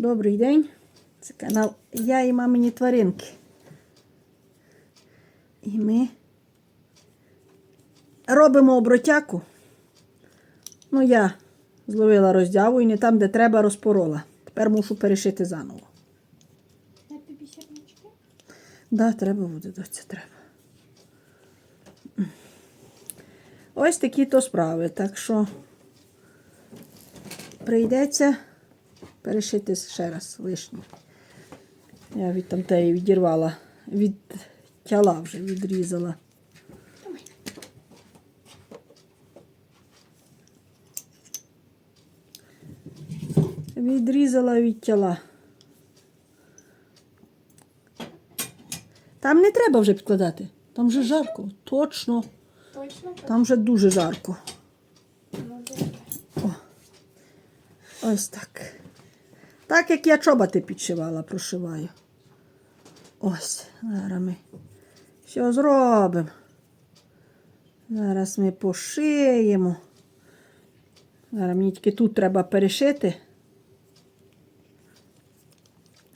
Добрий день. Це канал Я і мамині тваринки. І ми робимо обротяку. Ну, я зловила роздяву і не там, де треба, розпорола. Тепер мушу перешити заново. На тобі сірнички? Да, треба буде, доця, треба. Ось такі то справи. Так що прийдеться перешити ще раз лишнє. Я від там теї відірвала, від тіла вже відрізала. Відрізала від тіла. Там не треба вже підкладати. Там вже жарко. Точно. Точно? Там вже дуже жарко. Добре. Ось так. Так як я чоботи підшивала, прошиваю. Ось, зараз ми все зробимо. Зараз ми пошиємо. Зараз мені тільки тут треба перешити.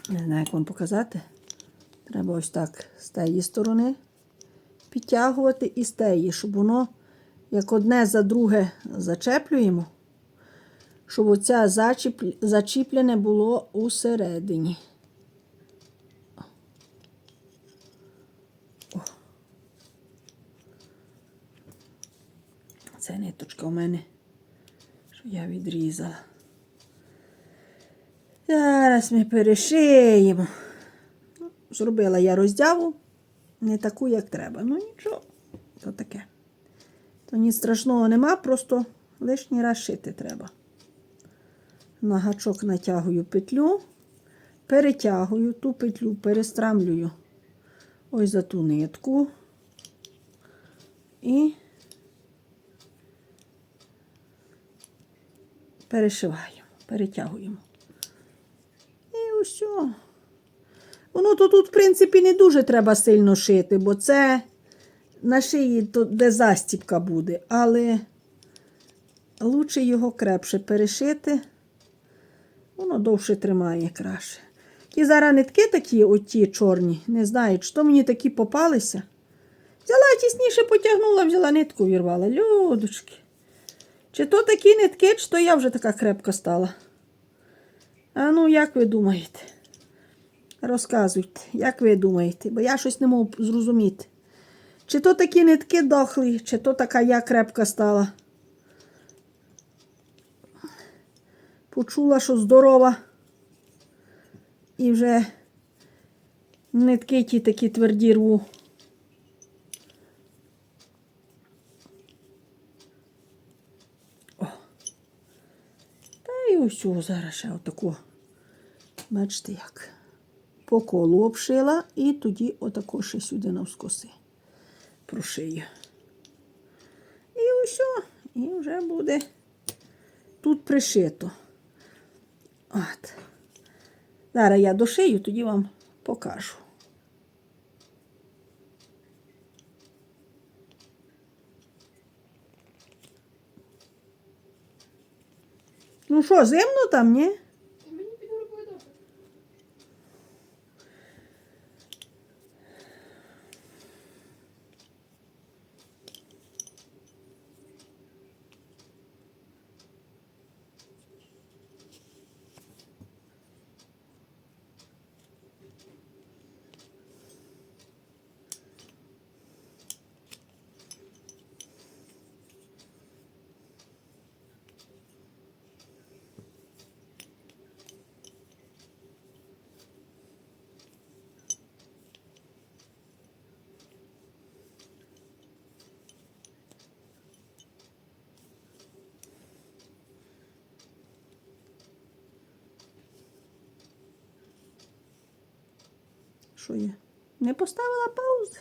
Не знаю, як вам показати. Треба ось так з тієї сторони підтягувати і з тієї, щоб воно як одне за друге зачеплюємо щоб оця зачіп... зачіплене було усередині. Це ниточка у мене, що я відрізала. Зараз ми перешиємо. Ну, Зробила я роздяву, не таку, як треба. Ну нічого, то таке. То ні страшного нема, просто лишній раз шити треба. На гачок натягую петлю, перетягую ту петлю, перестрамлюю ось за ту нитку і перешиваю, перетягуємо. І усе. Воно то тут, в принципі, не дуже треба сильно шити, бо це на шиї, то, де застіпка буде, але лучше його крепше перешити. Воно довше тримає краще. Ті зараз нитки такі, оті чорні, не знаю, чи мені такі попалися. Взяла тісніше, потягнула, взяла нитку, вірвала. Людочки. Чи то такі нитки, чи то я вже така крепка стала. А ну, як ви думаєте? Розказуйте, як ви думаєте, бо я щось не можу зрозуміти. Чи то такі нитки дохлі, чи то така я крепка стала. Почула, що здорова. І вже нитки ті такі тверді рву. О. Та й усього зараз ще отаку. Бачите як. По колу обшила і тоді отако ще сюди навскоси прошию. І усе. І вже буде тут пришито. От. Зараз я дошию, тоді вам покажу. Ну що, зимно там, ні? Що є? Не поставила паузи.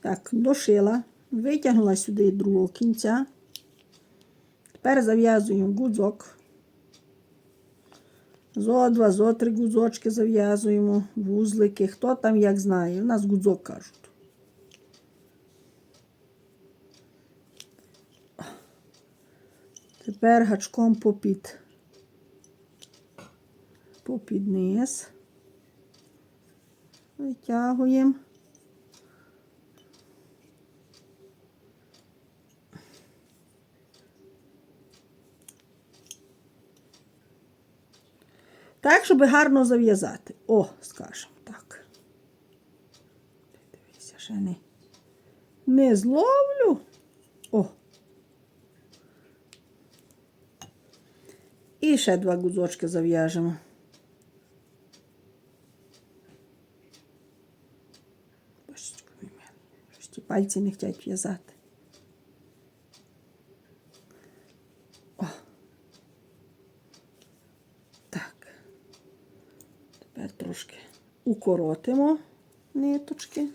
Так, дошила, витягнула сюди другого кінця. Тепер зав'язую гудзок. Зо два, зо три гудзочки зав'язуємо, вузлики. Хто там як знає. У нас гудзок кажуть. Тепер гачком попід попід низ. Витягуємо. Так, щоб гарно зав'язати. О, скажемо так. Дивіться, ще не, не зловлю. О. І ще два гузочки зав'яжемо. Божечко мій милий, щось ті пальці не хочуть в'язати. О. Так. Тепер трошки укоротимо ниточки.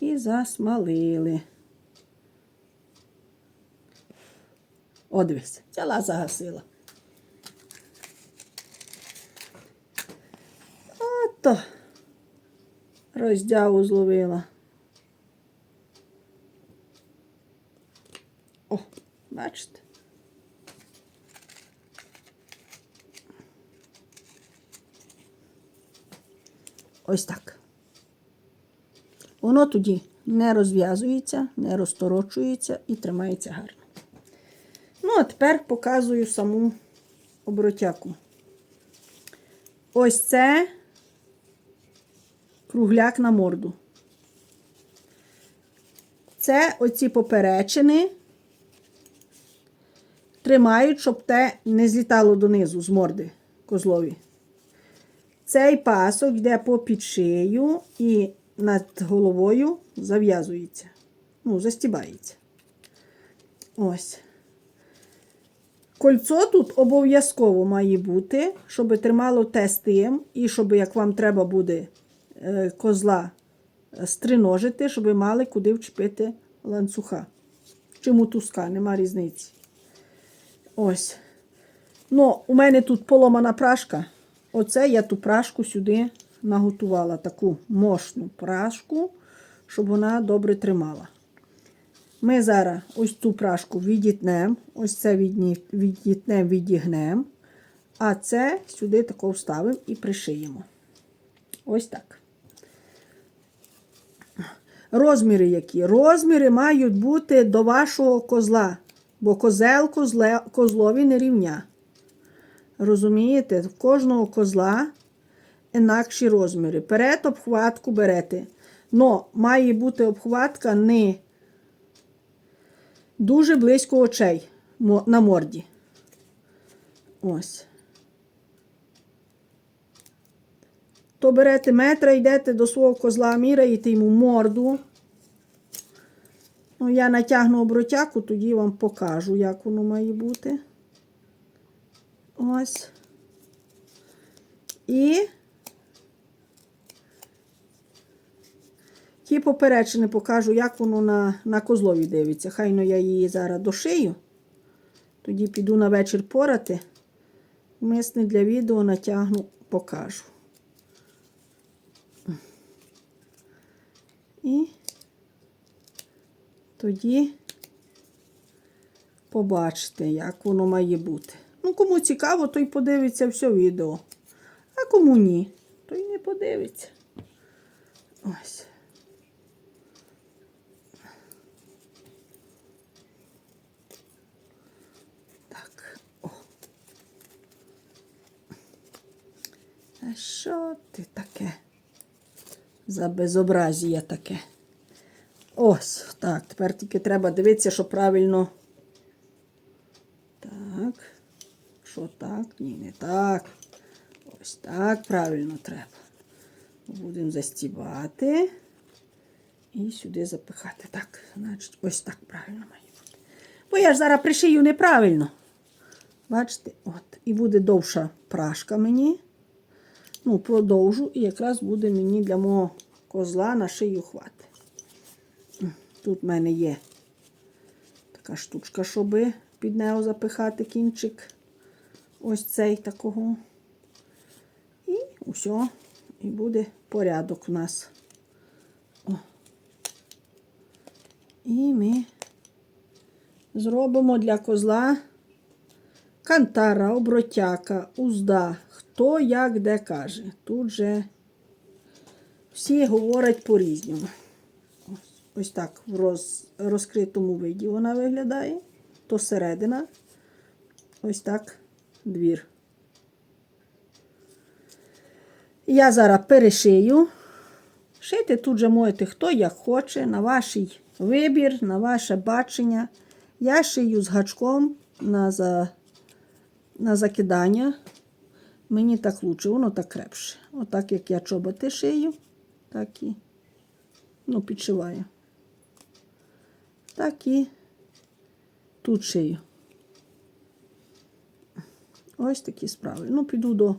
І засмалили. О, дивись, взяла, загасила. Ото роздяву зловила. О, бачите? Ось так. Воно тоді не розв'язується, не розторочується і тримається гарно. Ну, а тепер показую саму обротяку. Ось це кругляк на морду. Це оці поперечини тримають, щоб те не злітало донизу з морди козлові. Цей пасок йде по підшию і над головою зав'язується. Ну, застібається. Ось. Кольцо тут обов'язково має бути, щоб тримало те з тим, і щоб, як вам треба буде е, козла е, стриножити, щоб ви мали куди вчепити ланцюга. Чи мотузка, нема різниці. Ось. Ну, у мене тут поломана прашка. Оце я ту прашку сюди наготувала, таку мощну прашку, щоб вона добре тримала. Ми зараз ось цю прашку відітнемо, ось це відітнемо, відігнемо, а це сюди тако вставимо і пришиємо. Ось так. Розміри які? Розміри мають бути до вашого козла, бо козел козле, козлові не рівня. Розумієте, в кожного козла інакші розміри. Перед обхватку берете. Но має бути обхватка не дуже близько очей на морді. Ось. То берете метра, йдете до свого козла, міряєте йому морду. Ну, я натягну обротяку, тоді вам покажу, як воно має бути. Ось. І ті поперечини покажу, як воно на, на козлові дивиться. Хайно я її зараз дошию. Тоді піду на вечір порати. Мисне для відео натягну, покажу. І тоді побачите, як воно має бути. Ну, кому цікаво, той подивиться все відео. А кому ні, той не подивиться. Ось. А що ти таке? За безобразія таке. Ось, так, тепер тільки треба дивитися, що правильно. Так. Що так? Ні, не так. Ось так правильно треба. Будемо застібати і сюди запихати. Так, значить, ось так правильно має бути. Бо я ж зараз пришию неправильно. Бачите, от. І буде довша прашка мені. Ну, продовжу, і якраз буде мені для мого козла на шию хвати. Тут в мене є така штучка, щоб під нею запихати кінчик. ось цей такого. І усе. І буде порядок у нас. О. І ми зробимо для козла кантара, обротяка, узда. Хто як де каже. Тут же всі говорять по-різному. Ось, так в роз, розкритому виді вона виглядає. То середина. Ось так двір. Я зараз перешию. Шити тут же можете хто як хоче, на ваш вибір, на ваше бачення. Я шию з гачком на, за, на закидання. Мені так лучше, воно так крепше. Отак, як я чоботи шию, так і ну, підшиваю. Так і тут шию. Ось такі справи. Ну, піду до,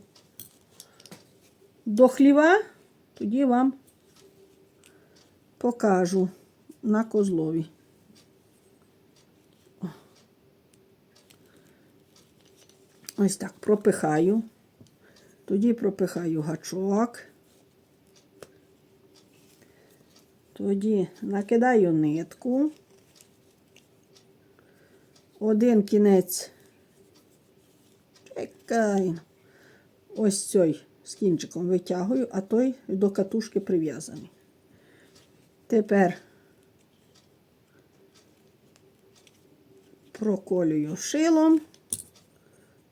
до хліва, тоді вам покажу на козлові. Ось так пропихаю. Тоді пропихаю гачок. Тоді накидаю нитку. Один кінець. Чекай. Ось цей з кінчиком витягую, а той до катушки прив'язаний. Тепер проколюю шилом,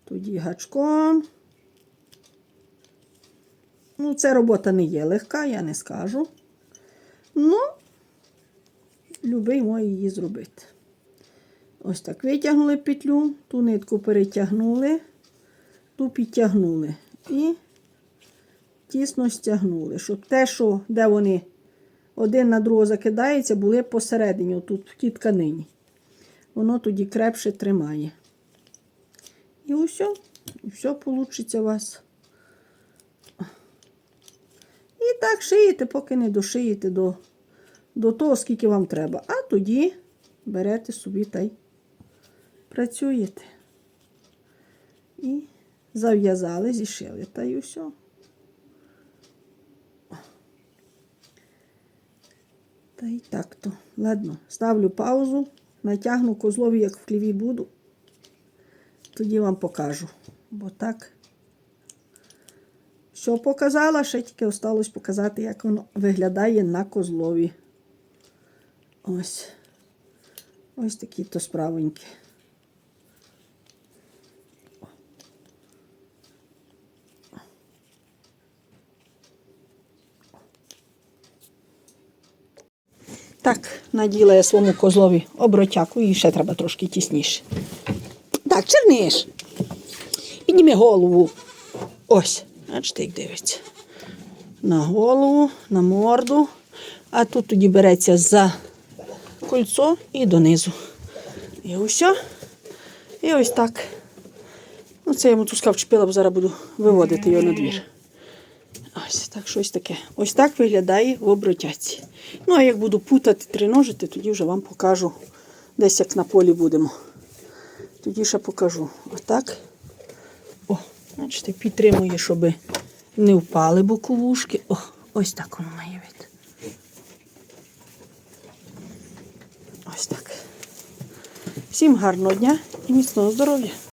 тоді гачком. Ну, це робота не є легка, я не скажу. Ну, любий може її зробити. Ось так витягнули петлю, ту нитку перетягнули, ту підтягнули і тісно стягнули, щоб те, що де вони один на другого закидається, були посередині, тут в тій тканині. Воно тоді крепше тримає. І усе, і все вийде у вас. І так шиєте, поки не дошиєте до, до того, скільки вам треба. А тоді берете собі та й працюєте. І зав'язали, зішили, та й усе. Та й так то. Ладно, ставлю паузу, натягну козлові, як в хліві буду. Тоді вам покажу. Бо так. Що показала, ще тільки осталось показати, як воно виглядає на козлові. Ось. Ось такі то справоньки. Так, наділа я своєму козлові обротяку і ще треба трошки тісніше. Так, черниш. Підніми голову. Ось, бачите, як дивиться. На голову, на морду. А тут тоді береться за кольцо і донизу. І ось. І ось так. Ну, це я мотузка вчепила, бо зараз буду виводити його на двір. Ось так щось таке. Ось так виглядає в обротяці. Ну, а як буду путати, триножити, тоді вже вам покажу. Десь як на полі будемо. Тоді ще покажу. Отак. О, бачите, підтримує, щоб не впали боковушки. О, ось так воно має вид. Ось так. Всім гарного дня і міцного здоров'я!